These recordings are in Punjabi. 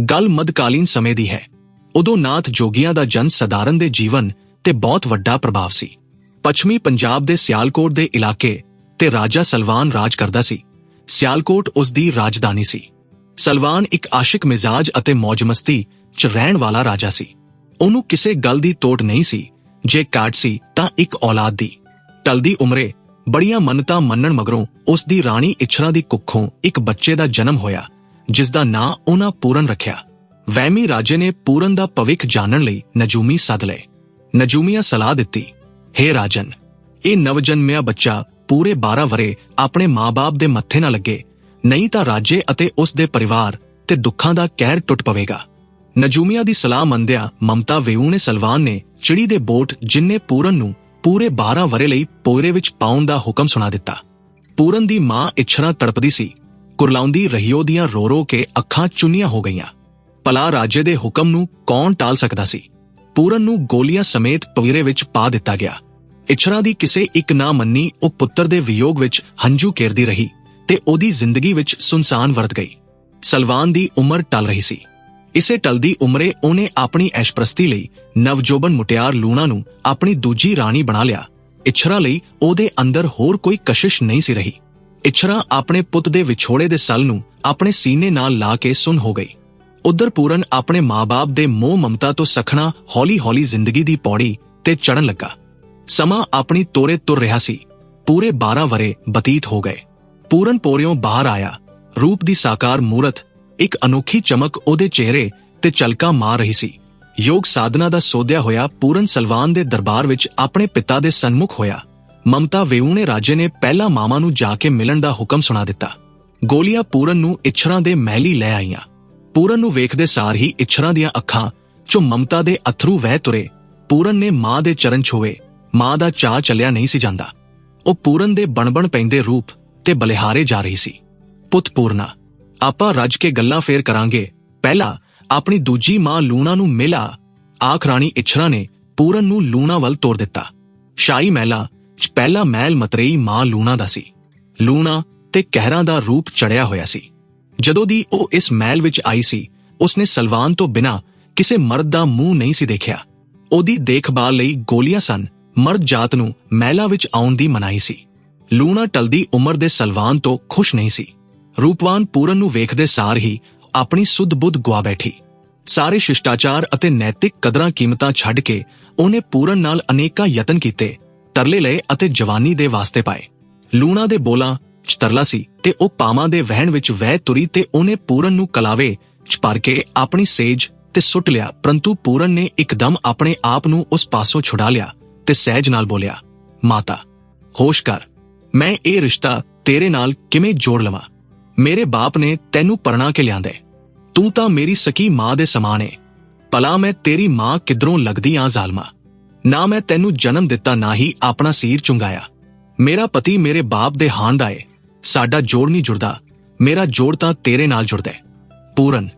ਗੱਲ ਮੱਧਕਾਲੀਨ ਸਮੇਂ ਦੀ ਹੈ। ਉਦੋਂ ਨਾਥ ਜੋਗੀਆਂ ਦਾ ਜਨ ਸਧਾਰਨ ਦੇ ਜੀਵਨ ਤੇ ਬਹੁਤ ਵੱਡਾ ਪ੍ਰਭਾਵ ਸੀ। ਪੱਛਮੀ ਪੰਜਾਬ ਦੇ ਸਿਆਲਕੋਟ ਦੇ ਇਲਾਕੇ ਤੇ ਰਾਜਾ ਸਲਵਾਨ ਰਾਜ ਕਰਦਾ ਸੀ। ਸਿਆਲਕੋਟ ਉਸ ਦੀ ਰਾਜਧਾਨੀ ਸੀ। ਸਲਵਾਨ ਇੱਕ ਆਸ਼ਿਕ ਮਿਜ਼ਾਜ ਅਤੇ ਮौज-ਮਸਤੀ 'ਚ ਰਹਿਣ ਵਾਲਾ ਰਾਜਾ ਸੀ। ਉਹਨੂੰ ਕਿਸੇ ਗੱਲ ਦੀ ਤੋੜ ਨਹੀਂ ਸੀ। ਜੇ ਕਾਟ ਸੀ ਤਾਂ ਇੱਕ ਔਲਾਦ ਦੀ। ਟਲਦੀ ਉਮਰੇ ਬੜੀਆਂ ਮੰਨਤਾਂ ਮੰਨਣ ਮਗਰੋਂ ਉਸ ਦੀ ਰਾਣੀ ਇਛਰਾ ਦੀ ਕੁੱਖੋਂ ਇੱਕ ਬੱਚੇ ਦਾ ਜਨਮ ਹੋਇਆ। ਜਿਸ ਦਾ ਨਾਂ ਉਹਨਾਂ ਪੂਰਨ ਰੱਖਿਆ। ਵਹਿਮੀ ਰਾਜੇ ਨੇ ਪੂਰਨ ਦਾ ਭਵਿੱਖ ਜਾਣਨ ਲਈ ਨਜੂਮੀ ਸੱਦ ਲਏ। ਨਜੂਮੀਆ ਸਲਾਹ ਦਿੱਤੀ हे ਰਾਜਨ, ਇਹ ਨਵਜਨਮਿਆ ਬੱਚਾ ਪੂਰੇ 12 ਵਰੇ ਆਪਣੇ ਮਾਪੇ ਦੇ ਮੱਥੇ ਨਾ ਲੱਗੇ। ਨਹੀਂ ਤਾਂ ਰਾਜੇ ਅਤੇ ਉਸ ਦੇ ਪਰਿਵਾਰ ਤੇ ਦੁੱਖਾਂ ਦਾ ਕਹਿਰ ਟੁੱਟ ਪਵੇਗਾ। ਨਜੂਮੀਆਂ ਦੀ ਸਲਾਹ ਮੰਨਦਿਆਂ ਮਮਤਾ ਵੇਊ ਨੇ ਸਲਵਾਨ ਨੇ ਚਿੜੀ ਦੇ ਬੋਟ ਜਿੰਨੇ ਪੂਰਨ ਨੂੰ ਪੂਰੇ 12 ਵਰੇ ਲਈ ਪੋਇਰੇ ਵਿੱਚ ਪਾਉਣ ਦਾ ਹੁਕਮ ਸੁਣਾ ਦਿੱਤਾ। ਪੂਰਨ ਦੀ ਮਾਂ ਇਛਰਾ ਤੜਪਦੀ ਸੀ। ਕੁਰਲਾਉਂਦੀ ਰਹੀਓ ਦੀਆਂ ਰੋ ਰੋ ਕੇ ਅੱਖਾਂ ਚੁੰਨੀਆਂ ਹੋ ਗਈਆਂ। ਪਲਾ ਰਾਜੇ ਦੇ ਹੁਕਮ ਨੂੰ ਕੌਣ ਟਾਲ ਸਕਦਾ ਸੀ? ਪੂਰਨ ਨੂੰ ਗੋਲੀਆਂ ਸਮੇਤ ਪਵੀਰੇ ਵਿੱਚ ਪਾ ਦਿੱਤਾ ਗਿਆ। ਇਛਰਾ ਦੀ ਕਿਸੇ ਇੱਕ ਨਾ ਮੰਨੀ ਉਹ ਪੁੱਤਰ ਦੇ ਵਿਯੋਗ ਵਿੱਚ ਹੰਝੂ ਕੇਰਦੀ ਰਹੀ ਤੇ ਉਹਦੀ ਜ਼ਿੰਦਗੀ ਵਿੱਚ ਸੁਨਸਾਨ ਵਰਤ ਗਈ। ਸਲਵਾਨ ਦੀ ਉਮਰ ਟਲ ਰਹੀ ਸੀ। ਇਸੇ ਟਲਦੀ ਉਮਰੇ ਉਹਨੇ ਆਪਣੀ ਐਸ਼ਪ੍ਰਸਤੀ ਲਈ ਨਵਜੋਬਨ ਮੁਟਿਆਰ ਲੂਣਾ ਨੂੰ ਆਪਣੀ ਦੂਜੀ ਰਾਣੀ ਬਣਾ ਲਿਆ। ਇਛਰਾ ਲਈ ਉਹਦੇ ਅੰਦਰ ਹੋਰ ਕੋਈ ਕਸ਼ਿਸ਼ ਨਹੀਂ ਸੀ ਰਹੀ। ਇਛਰਾ ਆਪਣੇ ਪੁੱਤ ਦੇ ਵਿਛੋੜੇ ਦੇ ਸਲ ਨੂੰ ਆਪਣੇ ਸੀਨੇ ਨਾਲ ਲਾ ਕੇ ਸੁਨ ਹੋ ਗਈ। ਉਧਰ ਪੂਰਨ ਆਪਣੇ ਮਾਪੇ ਦੇ ਮੋਹ ਮਮਤਾ ਤੋਂ ਸਖਣਾ ਹੌਲੀ-ਹੌਲੀ ਜ਼ਿੰਦਗੀ ਦੀ ਪੌੜੀ ਤੇ ਚੜਨ ਲੱਗਾ। ਸਮਾਂ ਆਪਣੀ ਤੋਰੇ ਤੁਰ ਰਿਹਾ ਸੀ। ਪੂਰੇ 12 ਵਰੇ ਬਤੀਤ ਹੋ ਗਏ। ਪੂਰਨ ਪੋਰਿਓਂ ਬਾਹਰ ਆਇਆ। ਰੂਪ ਦੀ ਸਾਕਾਰ ਮੂਰਤ ਇੱਕ ਅਨੋਖੀ ਚਮਕ ਉਹਦੇ ਚਿਹਰੇ ਤੇ ਚਲਕਾ ਮਾਰ ਰਹੀ ਸੀ। ਯੋਗ ਸਾਧਨਾ ਦਾ ਸੋਧਿਆ ਹੋਇਆ ਪੂਰਨ ਸਲਵਾਨ ਦੇ ਦਰਬਾਰ ਵਿੱਚ ਆਪਣੇ ਪਿਤਾ ਦੇ ਸਨਮੁਖ ਹੋਇਆ। ਮਮਤਾ ਵੇਊ ਨੇ ਰਾਜੇ ਨੇ ਪਹਿਲਾ ਮਾਮਾ ਨੂੰ ਜਾ ਕੇ ਮਿਲਣ ਦਾ ਹੁਕਮ ਸੁਣਾ ਦਿੱਤਾ। ਗੋਲੀਆਂ ਪੂਰਨ ਨੂੰ ਇਛਰਾਂ ਦੇ ਮਹਿਲੀ ਲੈ ਆਈਆਂ। ਪੂਰਨ ਨੂੰ ਵੇਖਦੇ ਸਾਰ ਹੀ ਇਛਰਾਂ ਦੀਆਂ ਅੱਖਾਂ ਚੋਂ ਮਮਤਾ ਦੇ ਅਥਰੂ ਵਹਿ ਤੁਰੇ। ਪੂਰਨ ਨੇ ਮਾਂ ਦੇ ਚਰਨ ਛੋਏ ਮਾਂ ਦਾ ਚਾਹ ਚੱਲਿਆ ਨਹੀਂ ਸੀ ਜਾਂਦਾ। ਉਹ ਪੂਰਨ ਦੇ ਬਣਬਣ ਪੈਂਦੇ ਰੂਪ ਤੇ ਬਲਿਹਾਰੇ ਜਾ ਰਹੀ ਸੀ। ਪੁੱਤ ਪੂਰਨਾ, ਆਪਾਂ ਰੱਜ ਕੇ ਗੱਲਾਂ ਫੇਰ ਕਰਾਂਗੇ। ਪਹਿਲਾ ਆਪਣੀ ਦੂਜੀ ਮਾਂ ਲੂਣਾ ਨੂੰ ਮਿਲਾ। ਆਖ ਰਾਣੀ ਇਛਰਾ ਨੇ ਪੂਰਨ ਨੂੰ ਲੂਣਾ ਵੱਲ ਤੋਰ ਦਿੱਤਾ। ਸ਼ਾਹੀ ਮਹਿਲਾ ਚ ਪਹਿਲਾ ਮਹਿਲ ਮਤਰੇਈ ਮਾਂ ਲੂਣਾ ਦਾ ਸੀ। ਲੂਣਾ ਤੇ ਕਹਿਰਾਂ ਦਾ ਰੂਪ ਚੜਿਆ ਹੋਇਆ ਸੀ। ਜਦੋਂ ਦੀ ਉਹ ਇਸ ਮਹਿਲ ਵਿੱਚ ਆਈ ਸੀ, ਉਸਨੇ ਸਲਵਾਨ ਤੋਂ ਬਿਨਾ ਕਿਸੇ ਮਰਦ ਦਾ ਮੂੰਹ ਨਹੀਂ ਸੀ ਦੇਖਿਆ। ਉਹਦੀ ਦੇਖਭਾਲ ਲਈ ਗੋਲੀਆਂ ਸਨ, ਮਰਦ ਜਾਤ ਨੂੰ ਮਹਿਲਾ ਵਿੱਚ ਆਉਣ ਦੀ ਮਨਾਹੀ ਸੀ। ਲੂਣਾ ਟਲਦੀ ਉਮਰ ਦੇ ਸਲਵਾਨ ਤੋਂ ਖੁਸ਼ ਨਹੀਂ ਸੀ। ਰੂਪਵਾਨ ਪੂਰਨ ਨੂੰ ਵੇਖਦੇ ਸਾਰ ਹੀ ਆਪਣੀ ਸੁੱਧ ਬੁੱਧ ਗਵਾ ਬੈਠੀ। ਸਾਰੇ ਸ਼ਿਸ਼ਟਾਚਾਰ ਅਤੇ ਨੈਤਿਕ ਕਦਰਾਂ ਕੀਮਤਾਂ ਛੱਡ ਕੇ ਉਹਨੇ ਪੂਰਨ ਨਾਲ ਅਨੇਕਾਂ ਯਤਨ ਕੀਤੇ। ਤਰਲੇ ਲਏ ਅਤੇ ਜਵਾਨੀ ਦੇ ਵਾਸਤੇ ਪਾਏ। ਲੂਣਾ ਦੇ ਬੋਲਾਂ ਚ ਤਰਲਾ ਸੀ ਤੇ ਉਹ ਪਾਵਾਂ ਦੇ ਵਹਿਣ ਵਿੱਚ ਵਹਿ ਤੁਰੀ ਤੇ ਉਹਨੇ ਪੂਰਨ ਨੂੰ ਕਲਾਵੇ ਚ ਭਰ ਕੇ ਆਪਣੀ ਸੇਜ ਤੇ ਸੁੱਟ ਲਿਆ, ਪਰੰਤੂ ਪੂਰਨ ਨੇ ਇੱਕਦਮ ਆਪਣੇ ਆਪ ਨੂੰ ਉਸ ਪਾਸੋਂ ਛੁਡਾ ਲਿਆ ਤੇ ਸਹਿਜ ਨਾਲ ਬੋਲਿਆ, ਮਾਤਾ, ਹੋਸ਼ ਕਰ। ਮੈਂ ਇਹ ਰਿਸ਼ਤਾ ਤੇਰੇ ਨਾਲ ਕਿਵੇਂ ਜੋੜ ਲਵਾਂ? ਮੇਰੇ ਬਾਪ ਨੇ ਤੈਨੂੰ ਪਰਣਾ ਕੇ ਲਿਆਂਦੇ ਤੂੰ ਤਾਂ ਮੇਰੀ ਸਕੀ ਮਾਂ ਦੇ ਸਮਾਨ ਏ। ਭਲਾ ਮੈਂ ਤੇਰੀ ਮਾਂ ਕਿਧਰੋਂ ਲੱਗਦੀ ਆ ਜ਼ਾਲਮਾ? ਨਾ ਮੈਂ ਤੈਨੂੰ ਜਨਮ ਦਿੱਤਾ, ਨਾ ਹੀ ਆਪਣਾ ਸੀਰ ਚੁੰਗਾਇਆ। ਮੇਰਾ ਪਤੀ ਮੇਰੇ ਬਾਪ ਦੇ ਹਾਂ ਦਾ ਏ। ਸਾਡਾ ਜੋੜ ਨਹੀਂ ਜੁੜਦਾ। ਮੇਰਾ ਜੋੜ ਤਾਂ ਤੇਰੇ ਨਾਲ ਜੁੜਦਾ ਏ। ਪੂਰਨ,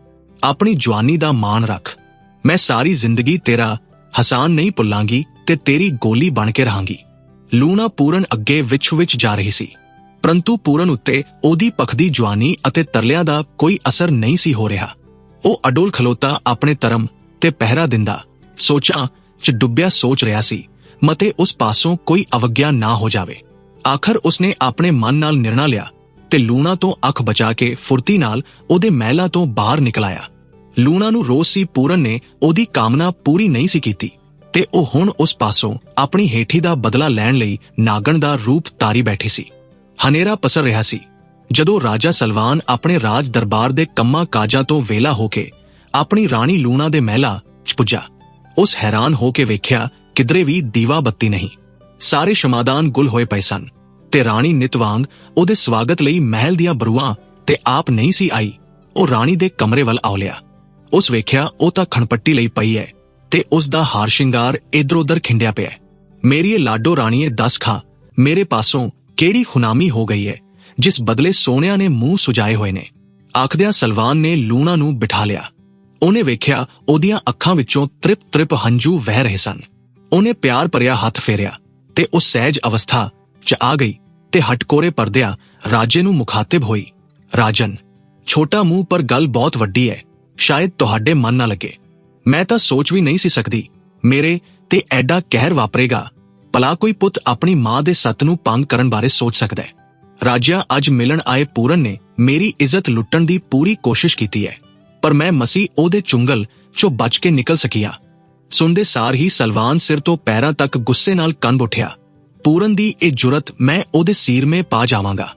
ਆਪਣੀ ਜਵਾਨੀ ਦਾ ਮਾਣ ਰੱਖ। ਮੈਂ ਸਾਰੀ ਜ਼ਿੰਦਗੀ ਤੇਰਾ ਹਸਾਨ ਨਹੀਂ ਭੁੱਲਾਂਗੀ ਤੇ ਤੇਰੀ ਗੋਲੀ ਬਣ ਕੇ ਰਹਾਂਗੀ। ਲੂਣਾ ਪੂਰਨ ਅੱਗੇ ਵਿਚ ਵਿੱਚ ਜਾ ਰਹੀ ਸੀ। ਪਰੰਤੂ ਪੂਰਨ ਉੱਤੇ ਉਹਦੀ ਪਖਦੀ ਜਵਾਨੀ ਅਤੇ ਤਰਲਿਆਂ ਦਾ ਕੋਈ ਅਸਰ ਨਹੀਂ ਸੀ ਹੋ ਰਿਹਾ। ਉਹ ਅਡੋਲ ਖਲੋਤਾ ਆਪਣੇ ਧਰਮ ਤੇ ਪਹਿਰਾ ਦਿੰਦਾ। ਸੋਚਾਂ ਚ ਡੁੱਬਿਆ ਸੋਚ ਰਿਹਾ ਸੀ, ਮਤੇ ਉਸ ਪਾਸੋਂ ਕੋਈ ਅਵਗਿਆ ਨਾ ਹੋ ਜਾਵੇ। ਆਖਰ ਉਸਨੇ ਆਪਣੇ ਮਨ ਨਾਲ ਨਿਰਣਾ ਲਿਆ ਤੇ ਲੂਣਾ ਤੋਂ ਅੱਖ ਬਚਾ ਕੇ ਫੁਰਤੀ ਨਾਲ ਉਹਦੇ ਮਹਿਲਾ ਤੋਂ ਬਾਹਰ ਨਿਕਲ ਆਇਆ। ਲੂਣਾ ਨੂੰ ਰੋਸ ਸੀ ਪੂਰਨ ਨੇ ਉਹਦੀ ਕਾਮਨਾ ਪੂਰੀ ਨਹੀਂ ਸੀ ਕੀਤੀ ਤੇ ਉਹ ਹੁਣ ਉਸ ਪਾਸੋਂ ਆਪਣੀ ਹੇਠੀ ਦਾ ਬਦਲਾ ਲੈਣ ਲਈ ਨਾਗਣ ਦਾ ਰੂਪ ਤਾਰੀ ਬੈਠੀ ਸੀ। ਹਨੇਰਾ ਪਸਰ ਰਿਹਾ ਸੀ। ਜਦੋਂ ਰਾਜਾ ਸਲਵਾਨ ਆਪਣੇ ਰਾਜ ਦਰਬਾਰ ਦੇ ਕੰਮਾਂ ਕਾਜਾਂ ਤੋਂ ਵੇਲਾ ਹੋ ਕੇ ਆਪਣੀ ਰਾਣੀ ਲੂਣਾ ਦੇ ਮਹਿਲਾ ਚ ਪੁੱਜਾ ਉਸ ਹੈਰਾਨ ਹੋ ਕੇ ਵੇਖਿਆ ਕਿਧਰੇ ਵੀ ਦੀਵਾ ਬੱਤੀ ਨਹੀਂ। ਸਾਰੇ ਸ਼ਮਾਦਾਨ ਗੁਲ ਹੋਏ ਪਏ ਸਨ ਤੇ ਰਾਣੀ ਨਿਤਵਾਂਗ ਉਹਦੇ ਸਵਾਗਤ ਲਈ ਮਹਿਲ ਦੀਆਂ ਬਰੂਆਂ ਤੇ ਆਪ ਨਹੀਂ ਸੀ ਆਈ। ਉਹ ਰਾਣੀ ਦੇ ਕਮਰੇ ਵੱਲ ਆਉਲਿਆ ਉਸ ਵੇਖਿਆ ਉਹ ਤਾਂ ਖਣਪੱਟੀ ਲਈ ਪਈ ਹੈ ਤੇ ਉਸ ਦਾ ਹਾਰ ਸ਼ਿੰਗਾਰ ਇਧਰ-ਉਧਰ ਖਿੰਡਿਆ ਪਿਆ ਮੇਰੀ ਲਾਡੋ ਰਾਣੀਏ ਦੱਸ ਖਾਂ, ਮੇਰੇ ਪਾਸੋਂ ਕਿਹੜੀ ਖੁਨਾਮੀ ਹੋ ਗਈ ਹੈ ਜਿਸ ਬਦਲੇ ਸੋਹਣਿਆਂ ਨੇ ਮੂੰਹ ਸੁਜਾਏ ਹੋਏ ਨੇ। ਆਖਦਿਆਂ ਸਲਵਾਨ ਨੇ ਲੂਣਾ ਨੂੰ ਬਿਠਾ ਲਿਆ। ਉਹਨੇ ਵੇਖਿਆ ਉਹਦੀਆਂ ਅੱਖਾਂ ਵਿੱਚੋਂ ਤ੍ਰਿਪ-ਤ੍ਰਿਪ ਹੰਝੂ ਵਹਿ ਰਹੇ ਸਨ। ਉਹਨੇ ਪਿਆਰ ਭਰਿਆ ਹੱਥ ਫੇਰਿਆ ਤੇ ਉਹ ਸਹਿਜ ਅਵਸਥਾ 'ਚ ਆ ਗਈ ਤੇ ਹਟਕੋਰੇ ਪਰਦਿਆਂ ਰਾਜੇ ਨੂੰ ਮੁਖਾਤਿਬ ਹੋਈ। ਰਾਜਨ, ਛੋਟਾ ਮੂੰਹ ਪਰ ਗੱਲ ਬਹੁਤ ਵੱਡੀ ਹੈ ਸ਼ਾਇਦ ਤੁਹਾਡੇ ਮਨ ਨਾ ਲੱਗੇ। ਮੈਂ ਤਾਂ ਸੋਚ ਵੀ ਨਹੀਂ ਸੀ ਸਕਦੀ। ਮੇਰੇ ਤੇ ਐਡਾ ਕਹਿਰ ਵਾਪਰੇਗਾ। ਭਲਾ ਕੋਈ ਪੁੱਤ ਆਪਣੀ ਮਾਂ ਦੇ ਸੱਤ ਨੂੰ ਪੰਗ ਕਰਨ ਬਾਰੇ ਸੋਚ ਸਕਦਾ ਹੈ ਰਾਜਾ ਅੱਜ ਮਿਲਣ ਆਏ ਪੂਰਨ ਨੇ ਮੇਰੀ ਇੱਜ਼ਤ ਲੁੱਟਣ ਦੀ ਪੂਰੀ ਕੋਸ਼ਿਸ਼ ਕੀਤੀ ਹੈ ਪਰ ਮੈਂ ਮਸੀ ਉਹਦੇ ਚੁੰਗਲ ਚੋਂ ਬਚ ਕੇ ਨਿਕਲ ਸਕਿਆ। ਸੁਣਦੇ ਸਾਰ ਹੀ ਸਲਵਾਨ ਸਿਰ ਤੋਂ ਪੈਰਾਂ ਤੱਕ ਗੁੱਸੇ ਨਾਲ ਕੰਬ ਉੱਠਿਆ। ਪੂਰਨ ਦੀ ਇਹ ਜੁਰਤ ਮੈਂ ਉਹਦੇ ਸੀਰਮੇ ਪਾ ਜਾਵਾਂਗਾ।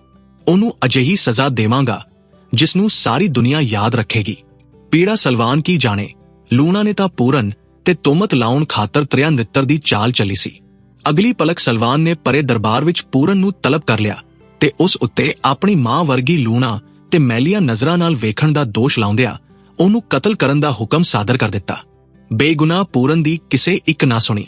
ਉਹਨੂੰ ਅਜਿਹੀ ਸਜ਼ਾ ਦੇਵਾਂਗਾ ਜਿਸ ਨੂੰ ਸਾਰੀ ਦੁਨੀਆ ਯਾਦ ਰੱਖੇਗੀ। ਪੀੜਾ ਸਲਵਾਨ ਕੀ ਜਾਣੇ? ਲੂਣਾ ਨੇ ਤਾਂ ਪੂਰਨ ਤੇ ਤੋਮਤ ਲਾਉਣ ਖਾਤਰ ਤ੍ਰਿਆ ਨਿੱਤਰ ਦੀ ਚਾਲ ਚੱਲੀ ਸੀ। ਅਗਲੀ ਪਲਕ ਸਲਵਾਨ ਨੇ ਪਰੇ ਦਰਬਾਰ ਵਿੱਚ ਪੂਰਨ ਨੂੰ ਤਲਬ ਕਰ ਲਿਆ ਤੇ ਉਸ ਉੱਤੇ ਆਪਣੀ ਮਾਂ ਵਰਗੀ ਲੂਣਾ ਤੇ ਮੈਲੀਆਂ ਨਜ਼ਰਾਂ ਨਾਲ ਵੇਖਣ ਦਾ ਦੋਸ਼ ਲਾਉਂਦਿਆਂ ਉਹਨੂੰ ਕਤਲ ਕਰਨ ਦਾ ਹੁਕਮ ਸਾਦਰ ਕਰ ਦਿੱਤਾ। ਬੇਗੁਨਾਹ ਪੂਰਨ ਦੀ ਕਿਸੇ ਇੱਕ ਨਾ ਸੁਣੀ।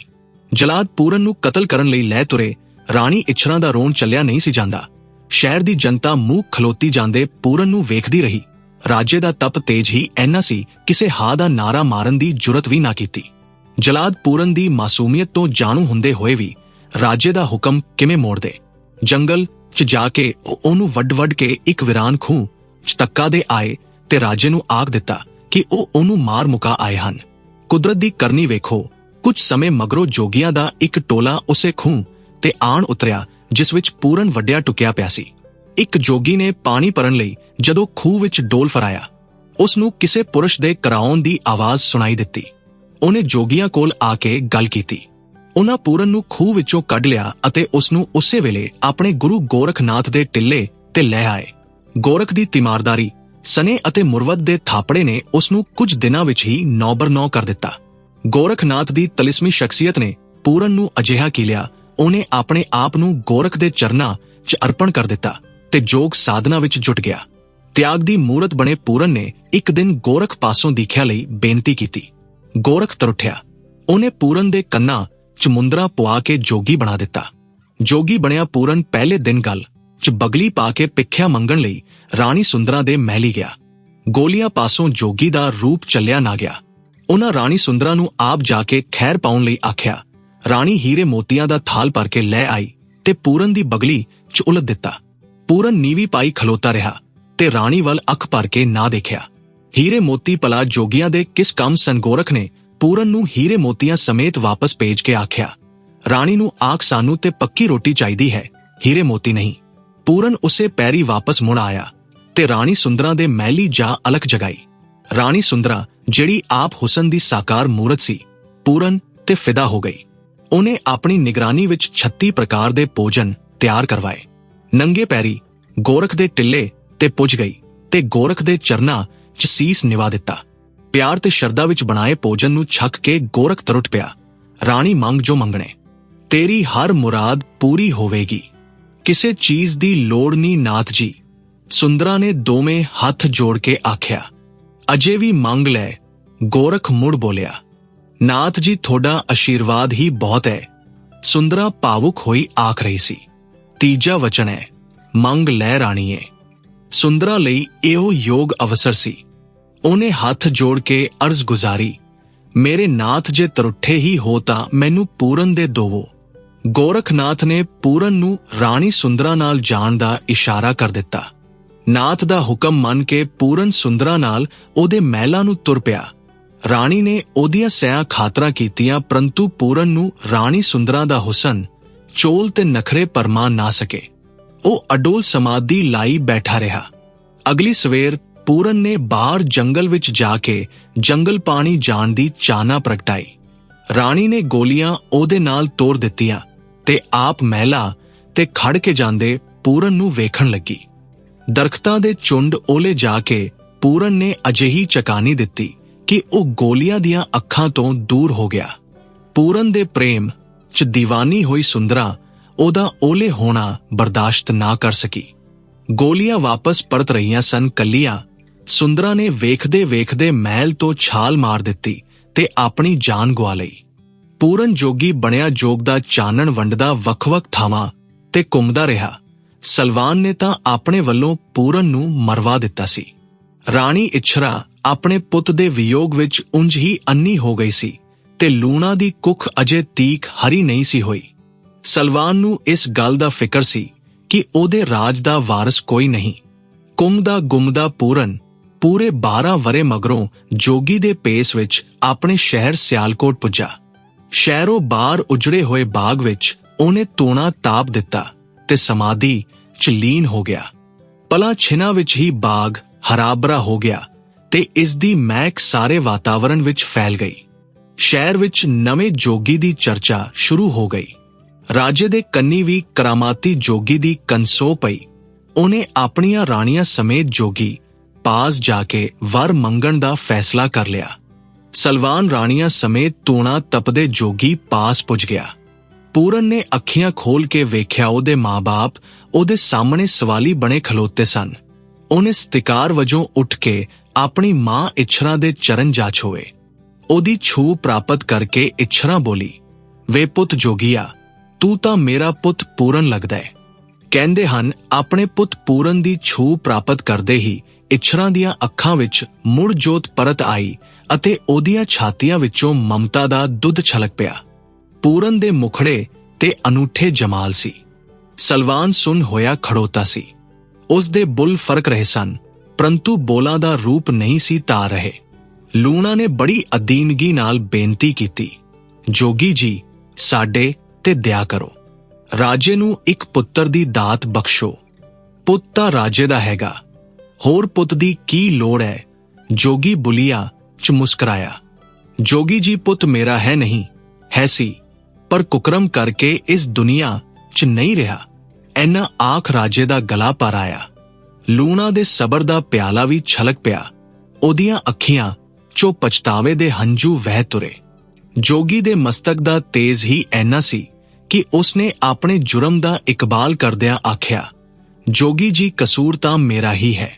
ਜਲਾਦ ਪੂਰਨ ਨੂੰ ਕਤਲ ਕਰਨ ਲਈ ਲੈ ਤੁਰੇ, ਰਾਣੀ ਇਛਰਾਂ ਦਾ ਰੋਣ ਚੱਲਿਆ ਨਹੀਂ ਸੀ ਜਾਂਦਾ। ਸ਼ਹਿਰ ਦੀ ਜਨਤਾ ਮੂੰਹ ਖਲੋਤੀ ਜਾਂਦੇ ਪੂਰਨ ਨੂੰ ਵੇਖਦੀ ਰਹੀ। ਰਾਜੇ ਦਾ ਤਪ ਤੇਜ ਹੀ ਐਨਾ ਸੀ, ਕਿਸੇ ਹਾ ਦਾ ਨਾਰਾ ਮਾਰਨ ਦੀ ਜੁਰਤ ਵੀ ਨਾ ਕੀਤੀ। ਜਲਾਦ ਪੂਰਨ ਦੀ ਮਾਸੂਮੀਅਤ ਤੋਂ ਜਾਣੂ ਹੁੰਦੇ ਹੋਏ ਵੀ ਰਾਜੇ ਦਾ ਹੁਕਮ ਕਿਵੇਂ ਮੋੜਦੇ। ਜੰਗਲ 'ਚ ਜਾ ਕੇ ਉਹਨੂੰ ਵੱਡ-ਵੱਡ ਕੇ ਇੱਕ ਵਿਰਾਨ ਖੂਹ 'ਚ ਤੱਕਾ ਦੇ ਆਏ ਤੇ ਰਾਜੇ ਨੂੰ ਆਖ ਦਿੱਤਾ ਕਿ ਉਹ ਉਹਨੂੰ ਮਾਰ ਮੁਕਾ ਆਏ ਹਨ। ਕੁਦਰਤ ਦੀ ਕਰਨੀ ਵੇਖੋ। ਕੁਝ ਸਮੇਂ ਮਗਰੋਂ ਜੋਗੀਆਂ ਦਾ ਇੱਕ ਟੋਲਾ ਉਸੇ ਖੂਹ ਤੇ ਆਣ ਉਤਰਿਆ, ਜਿਸ ਵਿੱਚ ਪੂਰਨ ਵੱਡਿਆ ਟੁਕਿਆ ਪਿਆ ਸੀ। ਇੱਕ ਜੋਗੀ ਨੇ ਪਾਣੀ ਭਰਨ ਲਈ ਜਦੋਂ ਖੂਹ ਵਿੱਚ ਡੋਲ ਫਰਾਇਆ, ਉਸ ਨੂੰ ਕਿਸੇ ਪੁਰਸ਼ ਦੇ ਕਰਾਉਣ ਦੀ ਆਵਾਜ਼ ਸੁਣਾਈ ਦਿੱਤੀ। ਉਹਨੇ ਜੋਗੀਆਂ ਕੋਲ ਆ ਕੇ ਗੱਲ ਕੀਤੀ। ਉਹਨਾਂ ਪੂਰਨ ਨੂੰ ਖੂਹ ਵਿੱਚੋਂ ਕੱਢ ਲਿਆ ਅਤੇ ਉਸ ਨੂੰ ਉਸੇ ਵੇਲੇ ਆਪਣੇ ਗੁਰੂ ਗੋਰਖਨਾਥ ਦੇ ਟਿੱਲੇ ਤੇ ਲੈ ਆਏ। ਗੋਰਖ ਦੀ ਤਿਮਾਰਦਾਰੀ ਸਨੇ ਅਤੇ ਮੁਰਵਤ ਦੇ ਥਾਪੜੇ ਨੇ ਉਸ ਨੂੰ ਕੁਝ ਦਿਨਾਂ ਵਿੱਚ ਹੀ ਨੌਬਰ-ਨੌ ਕਰ ਦਿੱਤਾ। ਗੋਰਖਨਾਥ ਦੀ ਤਲਿਸਮੀ ਸ਼ਖਸੀਅਤ ਨੇ ਪੂਰਨ ਨੂੰ ਅਜਿਹਾ ਕੀਲਿਆ ਉਹਨੇ ਆਪਣੇ ਆਪ ਨੂੰ ਗੋਰਖ ਦੇ ਚਰਨਾਂ 'ਚ ਅਰਪਣ ਕਰ ਦਿੱਤਾ ਤੇ ਜੋਗ ਸਾਧਨਾ ਵਿੱਚ ਜੁਟ ਗਿਆ। ਤਿਆਗ ਦੀ ਮੂਰਤ ਬਣੇ ਪੂਰਨ ਨੇ ਇੱਕ ਦਿਨ ਗੋਰਖ ਪਾਸੋਂ ਦੀਖਿਆ ਲਈ ਬੇਨਤੀ ਕੀਤੀ। ਗੋਰਖ ਤਰੁੱਠਿਆ। ਉਹਨੇ ਪੂਰਨ ਦੇ ਕੰਨਾਂ 'ਚ ਮੁੰਦਰਾ ਪਵਾ ਕੇ ਜੋਗੀ ਬਣਾ ਦਿੱਤਾ। ਜੋਗੀ ਬਣਿਆ ਪੂਰਨ ਪਹਿਲੇ ਦਿਨ ਗੱਲ। 'ਚ ਬਗਲੀ ਪਾ ਕੇ ਪਿੱਖਿਆ ਮੰਗਣ ਲਈ ਰਾਣੀ ਸੁੰਦਰਾ ਦੇ ਮਹਿਲੀ ਗਿਆ। ਗੋਲੀਆਂ ਪਾਸੋਂ ਜੋਗੀ ਦਾ ਰੂਪ ਚੱਲਿਆ ਨਾ ਗਿਆ। ਉਹਨਾਂ ਰਾਣੀ ਸੁੰਦਰਾ ਨੂੰ ਆਪ ਜਾ ਕੇ ਖੈਰ ਪਾਉਣ ਲਈ ਆਖਿਆ। ਰਾਣੀ ਹੀਰੇ ਮੋਤੀਆਂ ਦਾ ਥਾਲ ਭਰ ਕੇ ਲੈ ਆਈ ਤੇ ਪੂਰਨ ਦੀ ਬਗਲੀ 'ਚ ਉਲਟ ਦਿੱਤਾ। ਪੂਰਨ ਨੀਵੀ ਪਾਈ ਖਲੋਤਾ ਰਿਹਾ ਤੇ ਰਾਣੀ ਵੱਲ ਅੱਖ ਭਰ ਕੇ ਨਾ ਦੇਖਿਆ। ਹੀਰੇ ਮੋਤੀ ਪਲਾ ਜੋਗੀਆਂ ਦੇ ਕਿਸ ਕੰਮ ਸੰਗੋਰਖ ਨੇ ਪੂਰਨ ਨੂੰ ਹੀਰੇ ਮੋਤੀਆਂ ਸਮੇਤ ਵਾਪਸ ਭੇਜ ਕੇ ਆਖਿਆ। ਰਾਣੀ ਨੂੰ ਆਖ ਸਾਨੂੰ ਤੇ ਪੱਕੀ ਰੋਟੀ ਚਾਹੀਦੀ ਹੈ। ਹੀਰੇ ਮੋਤੀ ਨਹੀਂ। ਪੂਰਨ ਉਸੇ ਪੈਰੀ ਵਾਪਸ ਮੁੜ ਆਇਆ ਤੇ ਰਾਣੀ ਸੁੰਦਰਾ ਦੇ ਮਹਿਲੀ ਜਾ ਅਲਖ ਜਗਾਈ। ਰਾਣੀ ਸੁੰਦਰਾ, ਜਿਹੜੀ ਆਪ ਹੁਸਨ ਦੀ ਸਾਕਾਰ ਮੂਰਤ ਸੀ, ਪੂਰਨ ਤੇ ਫਿਦਾ ਹੋ ਗਈ। ਉਹਨੇ ਆਪਣੀ ਨਿਗਰਾਨੀ ਵਿੱਚ 36 ਪ੍ਰਕਾਰ ਦੇ ਭੋਜਨ ਤਿਆਰ ਕਰਵਾਏ। ਨੰਗੇ ਪੈਰੀ, ਗੋਰਖ ਦੇ ਟਿੱਲੇ ਤੇ ਪੁੱਜ ਗਈ ਤੇ ਗੋਰਖ ਦੇ ਚਰਨਾਂ 'ਚ ਸੀਸ ਨਿਵਾ ਦਿੱਤਾ। ਪਿਆਰ ਤੇ ਸ਼ਰਧਾ ਵਿੱਚ ਬਣਾਏ ਭੋਜਨ ਨੂੰ ਛੱਕ ਕੇ ਗੋਰਖ ਤਰੁੱਟ ਪਿਆ। ਰਾਣੀ ਮੰਗ ਜੋ ਮੰਗਣੇ, ਤੇਰੀ ਹਰ ਮੁਰਾਦ ਪੂਰੀ ਹੋਵੇਗੀ। ਕਿਸੇ ਚੀਜ਼ ਦੀ ਲੋੜ ਨਹੀਂ ਨਾਥ ਜੀ। ਸੁੰਦਰਾ ਨੇ ਦੋਵੇਂ ਹੱਥ ਜੋੜ ਕੇ ਆਖਿਆ, ਅਜੇ ਵੀ ਮੰਗ ਲੈ। ਗੋਰਖ ਮੁੜ ਬੋਲਿਆ, ਨਾਥ ਜੀ, ਤੁਹਾਡਾ ਆਸ਼ੀਰਵਾਦ ਹੀ ਬਹੁਤ ਹੈ। ਸੁੰਦਰਾ ਭਾਵੁਕ ਹੋਈ ਆਖ ਰਹੀ ਸੀ, ਤੀਜਾ ਵਚਨ ਹੈ, ਮੰਗ ਲੈ ਰਾਣੀਏ। ਸੁੰਦਰਾ ਲਈ ਇਹੋ ਯੋਗ ਅਵਸਰ ਸੀ। ਉਹਨੇ ਹੱਥ ਜੋੜ ਕੇ ਅਰਜ਼ ਗੁਜ਼ਾਰੀ, ਮੇਰੇ ਨਾਥ ਜੇ ਤਰੁੱਠੇ ਹੀ ਹੋ ਤਾਂ ਮੈਨੂੰ ਪੂਰਨ ਦੇ ਦੋਵੋ। ਗੋਰਖਨਾਥ ਨੇ ਪੂਰਨ ਨੂੰ ਰਾਣੀ ਸੁੰਦਰਾ ਨਾਲ ਜਾਣ ਦਾ ਇਸ਼ਾਰਾ ਕਰ ਦਿੱਤਾ। ਨਾਥ ਦਾ ਹੁਕਮ ਮੰਨ ਕੇ ਪੂਰਨ ਸੁੰਦਰਾ ਨਾਲ ਉਹਦੇ ਮਹਿਲਾਂ ਨੂੰ ਤੁਰ ਪਿਆ। ਰਾਣੀ ਨੇ ਉਹਦੀਆਂ ਸਿਆਂ ਖਾਤਰਾ ਕੀਤੀਆਂ, ਪਰੰਤੂ ਪੂਰਨ ਨੂੰ ਰਾਣੀ ਸੁੰਦਰਾ ਦਾ ਹੁਸਨ, ਚੋਲ ਤੇ ਨਖਰੇ ਪਰਮਾ ਨਾ ਸਕੇ। ਉਹ ਅਡੋਲ ਸਮਾਧੀ ਲਾਈ ਬੈਠਾ ਰਿਹਾ। ਅਗਲੀ ਸਵੇਰ ਪੂਰਨ ਨੇ ਬਾਹਰ ਜੰਗਲ ਵਿੱਚ ਜਾ ਕੇ ਜੰਗਲ ਪਾਣੀ ਜਾਣ ਦੀ ਚਾਹਨਾ ਪ੍ਰਗਟਾਈ। ਰਾਣੀ ਨੇ ਗੋਲੀਆਂ ਉਹਦੇ ਨਾਲ ਤੋੜ ਦਿੱਤੀਆਂ। ਤੇ ਆਪ ਮਹਿਲਾ ਤੇ ਖੜ ਕੇ ਜਾਂਦੇ ਪੂਰਨ ਨੂੰ ਵੇਖਣ ਲੱਗੀ। ਦਰਖਤਾਂ ਦੇ ਚੁੰਡ ਓਲੇ ਜਾ ਕੇ ਪੂਰਨ ਨੇ ਅਜਿਹੀ ਚਕਾਨੀ ਦਿੱਤੀ ਕਿ ਉਹ ਗੋਲੀਆਂ ਦੀਆਂ ਅੱਖਾਂ ਤੋਂ ਦੂਰ ਹੋ ਗਿਆ। ਪੂਰਨ ਦੇ ਪ੍ਰੇਮ 'ਚ دیਵਾਨੀ ਹੋਈ ਸੁੰਦਰਾ ਉਹਦਾ ਓਲੇ ਹੋਣਾ ਬਰਦਾਸ਼ਤ ਨਾ ਕਰ ਸਕੀ। ਗੋਲੀਆਂ ਵਾਪਸ ਪਰਤ ਰਹੀਆਂ ਸਨ ਕੱਲੀਆਂ। ਸੁੰਦਰਾ ਨੇ ਵੇਖਦੇ ਵੇਖਦੇ ਮਹਿਲ ਤੋਂ ਛਾਲ ਮਾਰ ਦਿੱਤੀ ਤੇ ਆਪਣੀ ਜਾਨ ਗਵਾ ਲਈ। ਪੂਰਨ ਜੋਗੀ ਬਣਿਆ ਜੋਗ ਦਾ ਚਾਨਣ ਵੰਡਦਾ ਵੱਖ-ਵੱਖ ਥਾਵਾਂ ਤੇ ਘੁੰਮਦਾ ਰਿਹਾ। ਸਲਵਾਨ ਨੇ ਤਾਂ ਆਪਣੇ ਵੱਲੋਂ ਪੂਰਨ ਨੂੰ ਮਰਵਾ ਦਿੱਤਾ ਸੀ। ਰਾਣੀ ਇਛਰਾ ਆਪਣੇ ਪੁੱਤ ਦੇ ਵਿਯੋਗ ਵਿੱਚ ਉਂਝ ਹੀ ਅੰਨੀ ਹੋ ਗਈ ਸੀ ਤੇ ਲੂਣਾ ਦੀ ਕੁੱਖ ਅਜੇ ਤੀਕ ਹਰੀ ਨਹੀਂ ਸੀ ਹੋਈ। ਸਲਵਾਨ ਨੂੰ ਇਸ ਗੱਲ ਦਾ ਫਿਕਰ ਸੀ ਕਿ ਉਹਦੇ ਰਾਜ ਦਾ ਵਾਰਿਸ ਕੋਈ ਨਹੀਂ। ਕੁੰਮ ਦਾ ਗੁੰਮਦਾ ਪੂਰਨ ਪੂਰੇ 12 ਵਰੇ ਮਗਰੋਂ ਜੋਗੀ ਦੇ ਪੇਸ ਵਿੱਚ ਆਪਣੇ ਸ਼ਹਿਰ ਸਿਆਲਕੋਟ ਪੁੱਜਾ। ਸ਼ਹਿਰੋਂ ਬਾਹਰ ਉਜੜੇ ਹੋਏ ਬਾਗ ਵਿੱਚ ਉਹਨੇ ਤੋਣਾ ਤਾਪ ਦਿੱਤਾ ਤੇ ਸਮਾਧੀ ਚ ਲੀਨ ਹੋ ਗਿਆ। ਪਲਾ ਛਿਨਾ ਵਿੱਚ ਹੀ ਬਾਗ ਹਰਾਬਰਾ ਹੋ ਗਿਆ ਤੇ ਇਸ ਦੀ ਮਹਿਕ ਸਾਰੇ ਵਾਤਾਵਰਣ ਵਿੱਚ ਫੈਲ ਗਈ। ਸ਼ਹਿਰ ਵਿੱਚ ਨਵੇਂ ਜੋਗੀ ਦੀ ਚਰਚਾ ਸ਼ੁਰੂ ਹੋ ਗਈ। ਰਾਜੇ ਦੇ ਕੰਨੀ ਵੀ ਕਰਾਮਾਤੀ ਜੋਗੀ ਦੀ ਕੰਸੋ ਪਈ। ਉਹਨੇ ਆਪਣੀਆਂ ਰਾਣੀਆਂ ਸਮੇਤ ਜੋਗੀ ਪਾਸ ਜਾ ਕੇ ਵਰ ਮੰਗਣ ਦਾ ਫੈਸਲਾ ਕਰ ਲਿਆ। ਸਲਵਾਨ ਰਾਣੀਆਂ ਸਮੇਤ ਤੂਣਾ ਤਪਦੇ ਜੋਗੀ ਪਾਸ ਪੁੱਜ ਗਿਆ। ਪੂਰਨ ਨੇ ਅੱਖੀਆਂ ਖੋਲ ਕੇ ਵੇਖਿਆ ਉਹਦੇ ਮਾਪੇ ਉਹਦੇ ਸਾਹਮਣੇ ਸਵਾਲੀ ਬਣੇ ਖਲੋਤੇ ਸਨ। ਉਹਨੇ ਸਤਿਕਾਰ ਵਜੋਂ ਉੱਠ ਕੇ ਆਪਣੀ ਮਾਂ ਇਛਰਾ ਦੇ ਚਰਨ ਜਾ ਛੋਏ। ਉਹਦੀ ਛੂ ਪ੍ਰਾਪਤ ਕਰਕੇ ਇਛਰਾ ਬੋਲੀ, ਵੇ ਪੁੱਤ ਜੋਗੀਆ, ਤੂੰ ਤਾਂ ਮੇਰਾ ਪੁੱਤ ਪੂਰਨ ਲੱਗਦਾ ਹੈ ਕਹਿੰਦੇ ਹਨ, ਆਪਣੇ ਪੁੱਤ ਪੂਰਨ ਦੀ ਛੂ ਪ੍ਰਾਪਤ ਕਰਦੇ ਹੀ ਇਛਰਾਂ ਦੀਆਂ ਅੱਖਾਂ ਵਿੱਚ ਮੁੜ ਜੋਤ ਪਰਤ ਆਈ ਅਤੇ ਉਹਦੀਆਂ ਛਾਤੀਆਂ ਵਿੱਚੋਂ ਮਮਤਾ ਦਾ ਦੁੱਧ ਛਲਕ ਪਿਆ। ਪੂਰਨ ਦੇ ਮੁਖੜੇ ਤੇ ਅਨੂਠੇ ਜਮਾਲ ਸੀ। ਸਲਵਾਨ ਸੁਨ ਹੋਇਆ ਖੜੋਤਾ ਸੀ। ਉਸ ਦੇ ਬੁੱਲ ਫ਼ਰਕ ਰਹੇ ਸਨ, ਪਰੰਤੂ ਬੋਲਾਂ ਦਾ ਰੂਪ ਨਹੀਂ ਸੀ ਤਾਰ ਰਹੇ। ਲੂਣਾ ਨੇ ਬੜੀ ਅਧੀਨਗੀ ਨਾਲ ਬੇਨਤੀ ਕੀਤੀ, ਜੋਗੀ ਜੀ, ਸਾਡੇ ਤੇ ਦਇਆ ਕਰੋ। ਰਾਜੇ ਨੂੰ ਇੱਕ ਪੁੱਤਰ ਦੀ ਦਾਤ ਬਖਸ਼ੋ। ਪੁੱਤ ਤਾਂ ਰਾਜੇ ਦਾ ਹੈਗਾ। ਹੋਰ ਪੁੱਤ ਦੀ ਕੀ ਲੋੜ ਹੈ? ਜੋਗੀ ਬੁਲੀਆ ਚ ਮੁਸਕਰਾਇਆ। ਜੋਗੀ ਜੀ ਪੁੱਤ ਮੇਰਾ ਹੈ ਨਹੀਂ, ਹੈ ਸੀ, ਪਰ ਕੁਕਰਮ ਕਰਕੇ ਇਸ ਦੁਨੀਆ 'ਚ ਨਹੀਂ ਰਿਹਾ। ਐਨਾ ਆਖ ਰਾਜੇ ਦਾ ਗਲਾ ਪਰ ਆਇਆ। ਲੂਣਾ ਦੇ ਸਬਰ ਦਾ ਪਿਆਲਾ ਵੀ ਛਲਕ ਪਿਆ। ਉਹਦੀਆਂ ਅੱਖੀਆਂ 'ਚੋਂ ਪਛਤਾਵੇ ਦੇ ਹੰਝੂ ਵਹਿ ਤੁਰੇ। ਜੋਗੀ ਦੇ ਮਸਤਕ ਦਾ ਤੇਜ਼ ਹੀ ਐਨਾ ਸੀ ਕਿ ਉਸਨੇ ਆਪਣੇ ਜੁਰਮ ਦਾ ਇਕਬਾਲ ਕਰਦਿਆਂ ਆਖਿਆ, ਜੋਗੀ ਜੀ ਕਸੂਰ ਤਾਂ ਮੇਰਾ ਹੀ ਹੈ।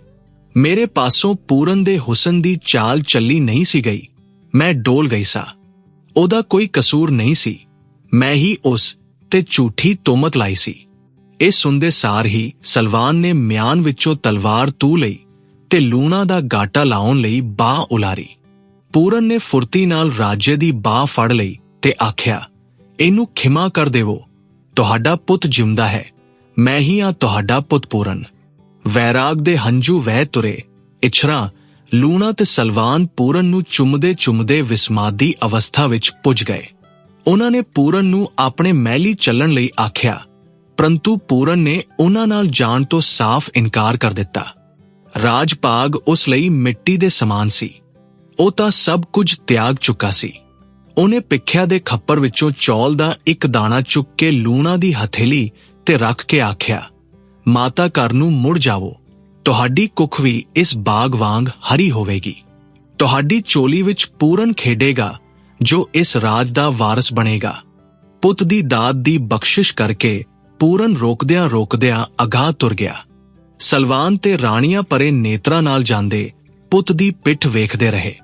ਮੇਰੇ ਪਾਸੋਂ ਪੂਰਨ ਦੇ ਹੁਸਨ ਦੀ ਚਾਲ ਚੱਲੀ ਨਹੀਂ ਸੀ ਗਈ। ਮੈਂ ਡੋਲ ਗਈ ਸਾਂ। ਉਹਦਾ ਕੋਈ ਕਸੂਰ ਨਹੀਂ ਸੀ। ਮੈਂ ਹੀ ਉਸ ਤੇ ਝੂਠੀ ਤੋਮਤ ਲਾਈ ਸੀ। ਇਹ ਸੁਣਦੇ ਸਾਰ ਹੀ ਸਲਵਾਨ ਨੇ ਮਿਆਨ ਵਿੱਚੋਂ ਤਲਵਾਰ ਤੂ ਲਈ ਤੇ ਲੂਣਾ ਦਾ ਗਾਟਾ ਲਾਉਣ ਲਈ ਬਾਹ ਉਲਾਰੀ। ਪੂਰਨ ਨੇ ਫੁਰਤੀ ਨਾਲ ਰਾਜੇ ਦੀ ਬਾਹ ਫੜ ਲਈ ਤੇ ਆਖਿਆ, ਇਹਨੂੰ ਖਿਮਾ ਕਰ ਦੇਵੋ। ਤੁਹਾਡਾ ਪੁੱਤ ਜਿਉਂਦਾ ਹੈ। ਮੈਂ ਹੀ ਆ ਤੁਹਾਡਾ ਪੁੱਤ ਪੂਰਨ। ਵੈਰਾਗ ਦੇ ਹੰਝੂ ਵਹਿ ਤੁਰੇ। ਇਛਰਾ, ਲੂਣਾ ਤੇ ਸਲਵਾਨ ਪੂਰਨ ਨੂੰ ਚੁੰਮਦੇ ਚੁੰਮਦੇ ਵਿਸਮਾਦੀ ਅਵਸਥਾ ਵਿੱਚ ਪੁੱਜ ਗਏ। ਉਹਨਾਂ ਨੇ ਪੂਰਨ ਨੂੰ ਆਪਣੇ ਮਹਿਲੀ ਚੱਲਣ ਲਈ ਆਖਿਆ, ਪਰੰਤੂ ਪੂਰਨ ਨੇ ਉਹਨਾਂ ਨਾਲ ਜਾਣ ਤੋਂ ਸਾਫ਼ ਇਨਕਾਰ ਕਰ ਦਿੱਤਾ। ਰਾਜ ਭਾਗ ਉਸ ਲਈ ਮਿੱਟੀ ਦੇ ਸਮਾਨ ਸੀ। ਉਹ ਤਾਂ ਸਭ ਕੁਝ ਤਿਆਗ ਚੁੱਕਾ ਸੀ। ਉਹਨੇ ਪਿੱਖਿਆ ਦੇ ਖੱਪਰ ਵਿੱਚੋਂ ਚੌਲ ਦਾ ਇੱਕ ਦਾਣਾ ਚੁੱਕ ਕੇ ਲੂਣਾ ਦੀ ਹਥੇਲੀ ਤੇ ਰੱਖ ਕੇ ਆਖਿਆ ਮਾਤਾ ਘਰ ਨੂੰ ਮੁੜ ਜਾਵੋ। ਤੁਹਾਡੀ ਕੁੱਖ ਵੀ ਇਸ ਬਾਗ ਵਾਂਗ ਹਰੀ ਹੋਵੇਗੀ। ਤੁਹਾਡੀ ਚੋਲੀ ਵਿੱਚ ਪੂਰਨ ਖੇਡੇਗਾ, ਜੋ ਇਸ ਰਾਜ ਦਾ ਵਾਰਿਸ ਬਣੇਗਾ। ਪੁੱਤ ਦੀ ਦਾਤ ਦੀ ਬਖਸ਼ਿਸ਼ ਕਰਕੇ ਪੂਰਨ ਰੋਕਦਿਆਂ ਰੋਕਦਿਆਂ ਅਗਾਹ ਤੁਰ ਗਿਆ। ਸਲਵਾਨ ਤੇ ਰਾਣੀਆਂ ਪਰੇ ਨੇਤਰਾਂ ਨਾਲ ਜਾਂਦੇ ਪੁੱਤ ਦੀ ਪਿੱਠ ਵੇਖਦੇ ਰਹੇ।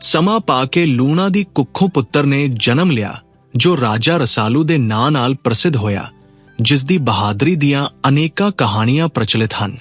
ਸਮਾਂ ਪਾ ਕੇ ਲੂਣਾ ਦੀ ਕੁੱਖੋਂ ਪੁੱਤਰ ਨੇ ਜਨਮ ਲਿਆ, ਜੋ ਰਾਜਾ ਰਸਾਲੂ ਦੇ ਨਾਂ ਨਾਲ ਪ੍ਰਸਿੱਧ ਹੋਇਆ। ਜਿਸ ਦੀ ਬਹਾਦਰੀ ਦੀਆਂ ਅਨੇਕਾਂ ਕਹਾਣੀਆਂ ਪ੍ਰਚਲਿਤ ਹਨ।